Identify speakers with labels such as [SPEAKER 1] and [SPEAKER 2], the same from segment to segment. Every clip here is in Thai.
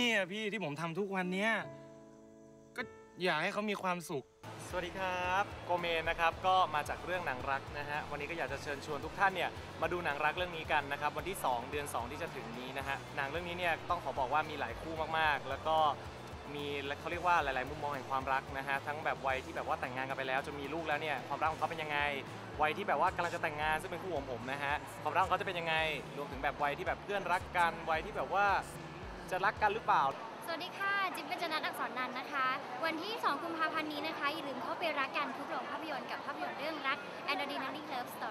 [SPEAKER 1] นี่อะพี่ที่ผมทำทุกวันเนี้ยก็อยากให้เขามีความสุข
[SPEAKER 2] สวัสดีครับโกเมนนะครับก็มาจากเรื่องหนังรักนะฮะวันนี้ก็อยากจะเชิญชวนทุกท่านเนี่ยมาดูหนังรักเรื่องนี้กันนะครับวันที่ 2 เดือน 2 ที่จะถึงนี้นะฮะหนังเรื่องนี้เนี่ยต้องขอบอกว่ามีหลายคู่มากๆ แล้วก็มีเขาเรียกว่าหลาย ๆ มุมมองแห่งความรักนะฮะทั้งแบบวัยที่แบบว่าแต่งงานกันไปแล้วจนมีลูกแล้วเนี่ยความรักของเขาเป็นยังไงวัยที่แบบว่ากำลังจะแต่งงานซึ่งเป็นคู่ของผมนะฮะความรักของเขาจะเป็นยังไงรวมถึงแบบวัยที่แบบเพื่อนรักกันวัยที่แบบว่า จะรักกันหรือเปล่า
[SPEAKER 3] สวัสดีค่ะจิ๊บเป็นจนัทอักษรนันนะคะ วันที่ 2 กุมภาพันธ์นี้นะคะอย่าลืมเข้าไปรักกันทุกโรงภาพยนตร์กับภาพยนตร์เรื่องรัก a n d r e n a l i n Love Story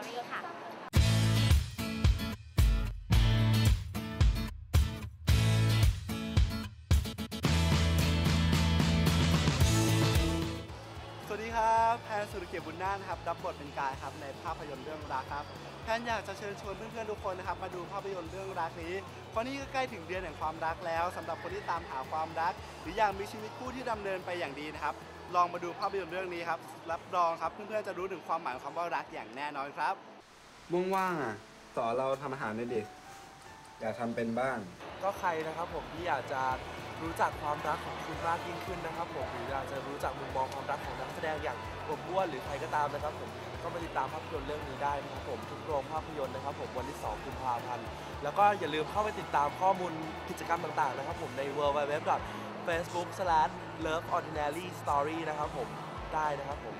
[SPEAKER 4] สวัสดีครับแพนสุรเกียรติบุญนาถนะครับรับบทเป็นกายครับในภาพยนตร์เรื่องรักครับแพนอยากจะเชิญชวนเพื่อนๆทุกคนนะครับมาดูภาพยนตร์เรื่องรักนี้ เพราะนี่ก็ใกล้ถึงเดือนแห่งความรักแล้วสำหรับคนที่ตามหาความรัก หรืออยากมีชีวิตคู่ที่ดำเนินไปอย่างดีนะครับลองมาดูภาพยนตร์เรื่องนี้ครับรับรองครับเพื่อนๆจะรู้ถึงความหมายของคำว่ารักอย่างแน่นอนครับ
[SPEAKER 5] ว่างๆอะสอนเราทำอาหารในอยดิอยากทำเป็นบ้าง
[SPEAKER 6] ก็ใครนะครับผมที่อยากจะ รู้จักความรักของคุณมากยิ่งขึ้นนะครับผมหรืออยากจะรู้จักมุมมองความรักของนักแสดงอย่างผมบ้วนหรือใครก็ตามนะครับผมก็มาติดตามภาพยนตร์เรื่องนี้ได้นะครับผมทุกโรงภาพยนตร์นะครับผมวันที่2กุมภาพันธ์แล้วก็อย่าลืมเข้าไปติดตามข้อมูลกิจกรรมต่างๆนะครับผมใน w w w facebook love ordinary story นะครับผมได้นะครับผม